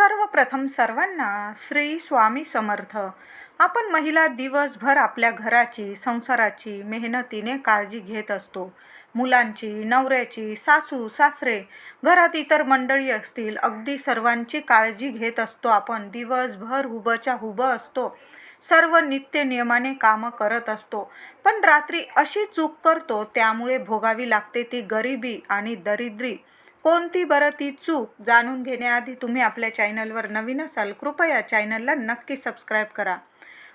सर्वप्रथम सर्वांना श्री स्वामी समर्थ. आपण महिला दिवसभर आपल्या घराची संसाराची मेहनतीने काळजी घेत असतो. मुलांची नवऱ्याची सासू सासरे घरात इतर मंडळी असतील अगदी सर्वांची काळजी घेत असतो आपण. दिवसभर हुबच्या हुब असतो. सर्व नित्य नियमाने कामं करत असतो. पण रात्री अशी चूक करतो त्यामुळे भोगावी लागते ती गरिबी आणि दरिद्री. कोणती बरं ती चूक जाणून घेण्याआधी तुम्ही आपल्या चॅनलवर नवीन असाल कृपया चॅनलला नक्की सबस्क्राईब करा.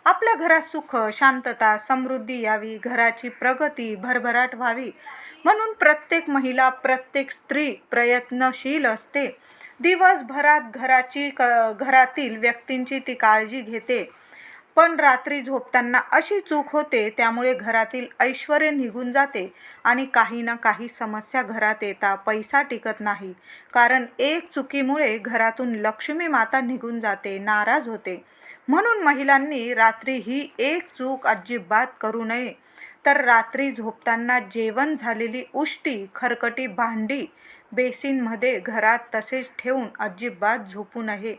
आपल्या घरात सुख शांतता समृद्धी यावी घराची प्रगती भरभराट व्हावी. म्हणून प्रत्येक महिला प्रत्येक स्त्री प्रयत्नशील असते. दिवसभरात घराची क घरातील व्यक्तींची ती काळजी घेते. पण रात्री झोपताना अशी चूक होते त्यामुळे घरातील ऐश्वर निघून जाते आणि काही ना काही समस्या घरात येता पैसा टिकत नाही. कारण एक चुकीमुळे घरातून लक्ष्मी माता निघून जाते नाराज होते. म्हणून महिलांनी रात्री ही एक चूक अजिबात करू नये. तर रात्री झोपताना जेवण झालेली उष्टी खरकटी भांडी बेसिनमध्ये घरात तसेच ठेवून अजिबात झोपू नये.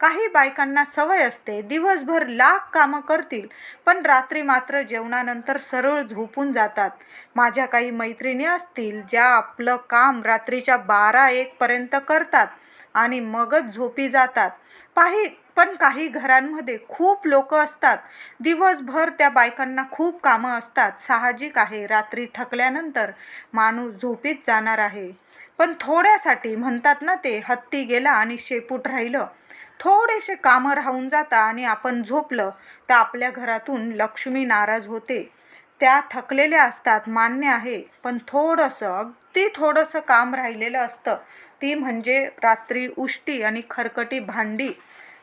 काही बायकांना सवय असते दिवसभर लाख कामं करतील पण रात्री मात्र जेवणानंतर सरळ झोपून जातात. माझ्या काही मैत्रिणी असतील ज्या आपलं काम रात्रीच्या बारा एकपर्यंत करतात आणि मगच झोपी जातात. पाही पण काही घरांमध्ये खूप लोक असतात. दिवसभर त्या बायकांना खूप कामं असतात. साहजिक आहे रात्री थकल्यानंतर माणूस झोपीत जाणार आहे. पण थोड्यासाठी म्हणतात ना ते हत्ती गेला आणि शेपूट राहिलं. थोडेसे कामं राहून जाता आणि आपण झोपलं तर आपल्या घरातून लक्ष्मी नाराज होते. त्या थकलेल्या असतात मान्य आहे पण थोडंसं अगदी थोडंसं काम राहिलेलं असतं. ती म्हणजे रात्री उष्टी आणि खरकटी भांडी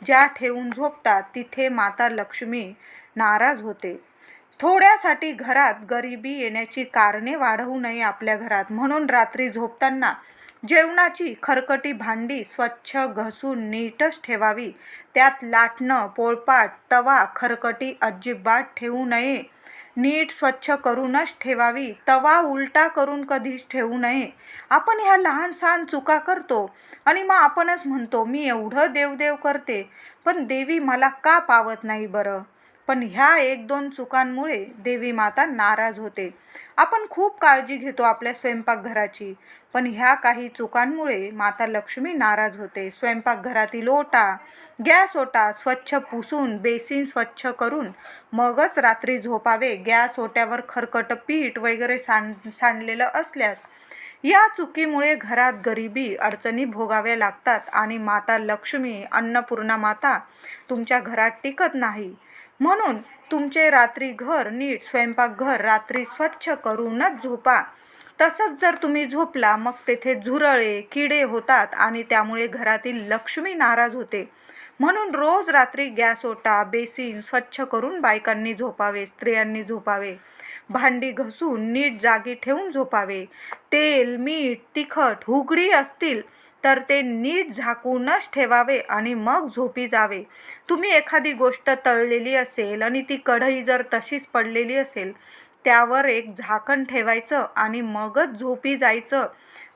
ज्या ठेवून झोपतात तिथे माता लक्ष्मी नाराज होते. थोड्यासाठी घरात गरिबी येण्याची कारणे वाढवू नये आपल्या घरात. म्हणून रात्री झोपताना जेवणाची खरकटी भांडी स्वच्छ घसून नीटच ठेवावी. त्यात लाटणं पोळपाट तवा खरकटी अजिबात ठेवू नये. नीट स्वच्छ करूनच ठेवावी. तवा उलटा करून कधीच ठेवू नये. आपण ह्या लहान सहान चुका करतो आणि मग आपणच म्हणतो मी एवढं देवदेव करते पण देवी मला का पावत नाही बरं? पण ह्या एक दोन चुकांमुळे देवी माता नाराज होते. आपण खूप काळजी घेतो आपल्या स्वयंपाकघराची पण ह्या काही चुकांमुळे माता लक्ष्मी नाराज होते. स्वयंपाकघरातील ओटा गॅस ओटा स्वच्छ पुसून बेसिन स्वच्छ करून मगच रात्री झोपावे गॅस ओट्यावर खरकट पीठ वगैरे सांड सांडलेलं असल्यास या चुकीमुळे घरात गरिबी अडचणी भोगाव्या लागतात आणि माता लक्ष्मी अन्नपूर्णा माता तुमच्या घरात टिकत नाही. म्हणून तुमचे रात्री घर नीट स्वयंपाकघर रात्री स्वच्छ करूनच झोपा. तसंच जर तुम्ही झोपला मग तेथे झुरळे किडे होतात आणि त्यामुळे घरातील लक्ष्मी नाराज होते. म्हणून रोज रात्री गॅस ओटा बेसिन स्वच्छ करून बायकांनी झोपावे स्त्रियांनी झोपावे. भांडी घसून नीट जागी ठेवून झोपावे. तेल मीठ तिखट हुगडी असतील तर ते नीट झाकूनच ठेवावे आणि मग झोपी जावे. तुम्ही एखादी गोष्ट तळलेली असेल आणि ती कढई जर तशीच पडलेली असेल त्यावर एक झाकण ठेवायचं आणि मगच झोपी जायचं.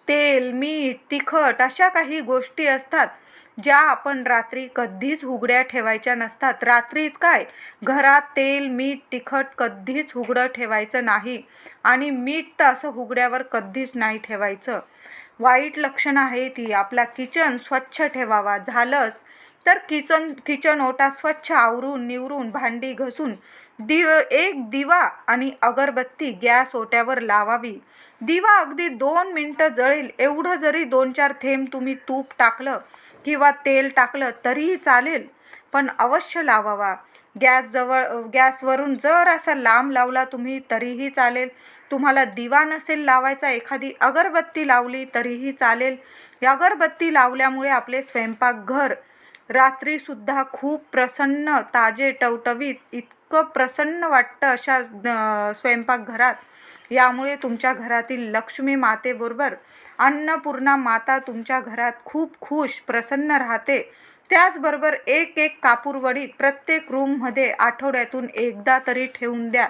तेल मीठ तिखट अशा काही गोष्टी असतात ज्या आपण रात्री कधीच उघड्या ठेवायच्या नसतात. रात्रीच काय? घरात तेल मीठ तिखट कधीच उघडं ठेवायचं नाही आणि मीठ तर असं उघड्यावर कधीच नाही ठेवायचं. वाईट लक्षण आहे ती. आपला किचन स्वच्छ ठेवावा. झालंच तर किचन किचन ओटा स्वच्छ आवरून निवरून भांडी घसून दिव एक दिवा आणि अगरबत्ती गॅस ओट्यावर लावावी. दिवा अगदी दोन मिनटं जळेल. एवढं जरी दोन चार थेंब तुम्ही तूप टाकलं किंवा तेल टाकलं तरीही चालेल पण अवश्य लावावा. गॅसजवळ गॅसवरून जर असा लांब लावला तुम्ही तरीही चालेल. तुम्हाला दिवा नसेल लावायचा एखादी अगरबत्ती लावली तरीही चालेल. या अगरबत्ती लावल्यामुळे आपले स्वयंपाकघर रात्रीसुद्धा खूप प्रसन्न ताजे टवटवीत इतकं प्रसन्न वाटतं अशा स्वयंपाकघरात. यामुळे तुमच्या घरातील लक्ष्मी मातेबरोबर अन्नपूर्णा माता तुमच्या घरात खूप खुश प्रसन्न राहते. त्याचबरोबर एक एक कापूरवडी प्रत्येक रूममध्ये आठवड्यातून एकदा तरी ठेवून द्या.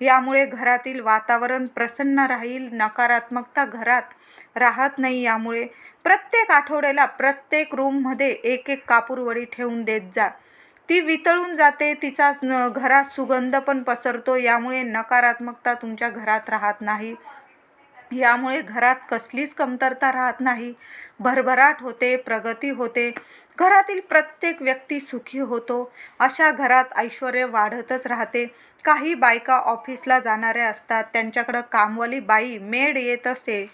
यामुळे घरातील वातावरण प्रसन्न राहील नकारात्मकता घरात राहत नाही. यामुळे प्रत्येक आठवड्याला प्रत्येक रूममध्ये एक एक कापूरवडी ठेवून देत जा. ती वितळून जाते तिचा घरात सुगंध पण पसरतो. यामुळे नकारात्मकता तुमच्या घरात राहत नाही. यामुळे घरात कसलीच कमतरता राहत नाही. भरभराट होते प्रगती होते. घरातील प्रत्येक व्यक्ती सुखी होतो. अशा घरात ऐश्वर वाढतच राहते. काही बायका ऑफिसला जाणाऱ्या असतात. त्यांच्याकडं कामवाली बाई मेड येत असते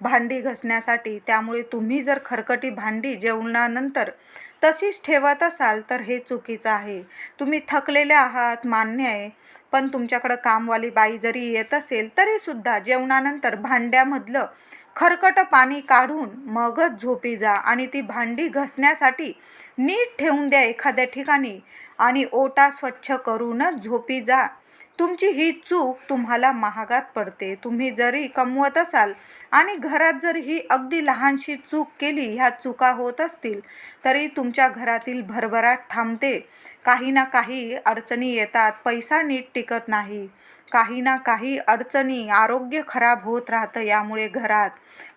भांडी घसण्यासाठी. त्यामुळे तुम्ही जर खरकटी भांडी जेवणानंतर तशीच ठेवत असाल तर हे चुकीचं आहे. तुम्ही थकलेले आहात मान्य आहे. पण तुमच्याकडं कामवाली बाई जरी येत असेल तरीसुद्धा जेवणानंतर भांड्यामधलं खरकट पाणी काढून मगच झोपी जा आणि ती भांडी घसण्यासाठी नीट ठेवून द्या एखाद्या ठिकाणी आणि ओटा स्वच्छ करूनच झोपी जा. तुमची ही चूक तुम्हाला महागात पडते. तुम्ही जरी कमवत असाल आणि घरात जर ही अगदी लहानशी चूक केली ह्या चुका होत असतील तरी तुमच्या घरातील भरभराट थांबते. काही ना काही अडचणी येतात. पैसा नीट टिकत नाही. काही ना काही अडचणी आरोग्य खराब होत राहतं यामुळे घरात.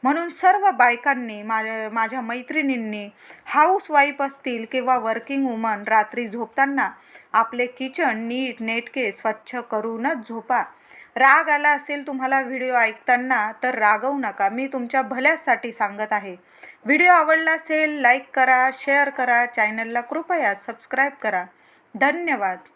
म्हणून सर्व बायकांनी माझ्या माझ्या मैत्रिणींनी हाऊसवाईफ असतील किंवा वर्किंग वुमन रात्री झोपताना आपले किचन नीट नेटके स्वच्छ करूनच झोपा. राग आला असेल तुम्हाला व्हिडिओ ऐकताना तर रागवू नका. मी तुमच्या भल्यासाठी सांगत आहे. व्हिडिओ आवडला असेल लाईक करा शेअर करा. चॅनलला कृपया सबस्क्राईब करा. धन्यवाद.